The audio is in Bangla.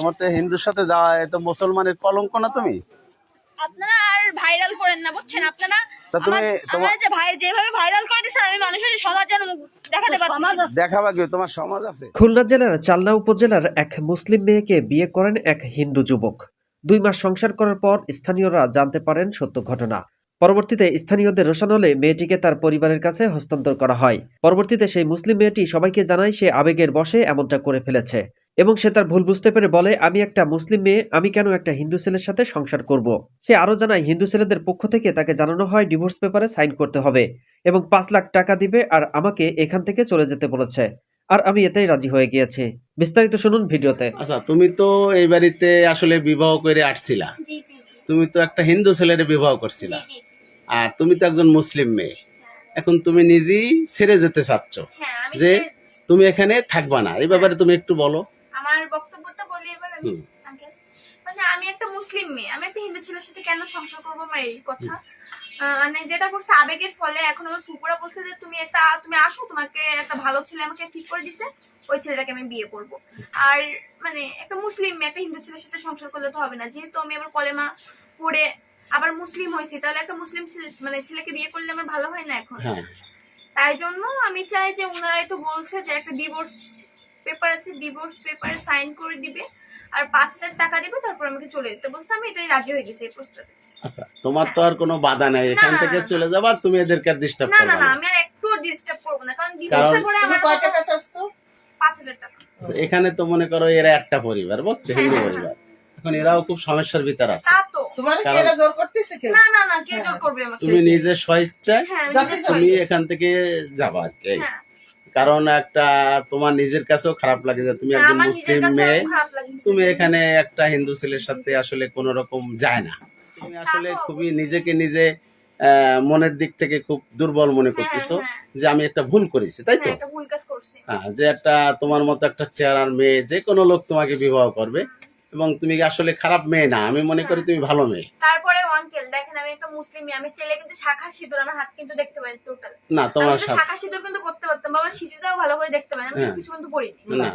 তোমার তো হিন্দুর সাথে যাওয়া তো মুসলমানের কলঙ্ক না তুমি? আপনারা আর ভাইরাল করেন না বুঝছেন? আপনারা তা তুমি তোমার- যে ভাই যেভাবে ভাইরাল করে দিচ্ছেন আমি মানুষের সমাজের মুখ দেখাতে পারছি দেখাবা কি? তোমার সমাজ আছে? খুলনা জেলার চালনা উপজেলার এক মুসলিম মেয়েকে বিয়ে করেন এক হিন্দু যুবক। দুই মাস সংসার করার পর স্থানীয়রা জানতে পারেন সত্য ঘটনা। পরবর্তীতে স্থানীয়দের রোশানলে মেয়েটিকে তার পরিবারের কাছে হস্তান্তর করা হয়। পরবর্তীতে সেই মুসলিম মেয়েটি সবাইকে জানায় সে আবেগের বশে এমনটা করে ফেলেছে। এবং সে তার ভুল বুঝতে পেরে বলে আমি একটা মুসলিম মেয়ে আমি কেন একটা হিন্দু ছেলের সাথে সংসার করব? সে আরও জানায় হিন্দু ছেলেদের পক্ষ থেকে তাকে জানানো হয় ডিভোর্স পেপারে সাইন করতে হবে এবং পাঁচ লাখ টাকা দিবে আর আমাকে এখান থেকে চলে যেতে বলেছে। আর আমি এতেই রাজি হয়ে গিয়েছি। বিস্তারিত শুনুন ভিডিওতে। আচ্ছা তুমি তো এই বাড়িতে আসলে বিবাহ করে আসছিলা। জি জি জি। তুমি তো একটা হিন্দু ছেলের বিবাহ করছিলা। জি, জি, জি। আর তুমি তো একজন মুসলিম মেয়ে। এখন তুমি নিজেই ছেড়ে যেতে চাচ্ছ হ্যাঁ যে তুমি এখানে থাকবা না। এই ব্যাপারে তুমি একটু বলো আমার বক্তব্যটা বলি এবার আমি হুম। আঙ্কেল মানে আমি একটা মুসলিম মেয়ে আমি একটা হিন্দু ছেলের সাথে কেন সংসার করব আমার এই কথা? মানে যেটা করছে আবেগের ফলে এখন আমার ফুপুরা বলছে যে তুমি একটা তুমি আসো তোমাকে একটা ভালো ছেলে আমাকে ঠিক করে দিছে ওই ছেলেটাকে আমি বিয়ে করব। আর মানে একটা মুসলিম মেয়ে একটা হিন্দু ছেলের সাথে সংসার করলে তো হবে না। যেহেতু আমি আবার কলেমা পড়ে আবার মুসলিম হয়েছি তাহলে একটা মুসলিম ছেলে মানে ছেলেকে বিয়ে করলে আমার ভালো হয় না এখন? হ্যাঁ। তাই জন্য আমি চাই যে ওনারাই তো বলছে যে একটা ডিভোর্স পেপার আছে ডিভোর্স পেপারে সাইন করে দিবে। আর পাঁচ হাজার টাকা দিবে তারপর আমাকে চলে যেতে বলছে আমি এটাই রাজি হয়ে গেছি এই প্রস্তাবে আচ্ছা তোমার তো আর কোনো বাধা নাই এখান থেকে। চলে যাবা আর তুমি এদেরকে আর ডিস্টার্ব করবে না না না। আমি আর একটু ডিস্টার্ব করব না কারণ ডিভোর্সের পরে আমার কয় টাকা চাচ্ছ? পাঁচ হাজার টাকা। আচ্ছা, এখানে তো মনে করো এরা একটা পরিবার বুঝছ হিন্দু হ্যাঁ, পরিবার। এখন এরাও খুব সমস্যার ভিতর আছে। তা তো। তোমার কি এরা জোর করতেছে কেউ? না না না কে জোর করবে আমাকে? তুমি নিজে স্বইচ্ছায় হ্যাঁ তুমি এখান থেকে যাবা আর কি হ্যাঁ। কারণ একটা তোমার নিজের কাছেও খারাপ লাগে যে তুমি একজন মুসলিম মেয়ে তুমি এখানে একটা হিন্দু ছেলের সাথে আসলে কোন রকম যায় না। তুমি আসলে খুবই নিজেকে নিজে আহ, মনের দিক থেকে খুব দুর্বল মনে করতেছো হ্যাঁ। যে আমি একটা ভুল করেছি তাই তো? হ্যাঁ হ্যাঁ, যে একটা তোমার মতো একটা চেহারার মেয়ে যে কোনো লোক তোমাকে বিবাহ করবে। এবং তুমি আসলে খারাপ মেয়ে না? আমি মনে করি তুমি ভালো মেয়ে। তারপরে আঙ্কেল দেখেন আমি একটা মুসলিম মেয়ে, আমি ছেলে কিন্তু শাখা সিঁদুর আমার হাত কিন্তু দেখতে পারি টোটাল না তোমার শাখা সিঁদুর কিন্তু করতে পারতাম বা আমার সিঁথিটাও ভালো করে দেখতে পারি আমি হ্যাঁ। কিছু কিন্তু পড়িনি না না।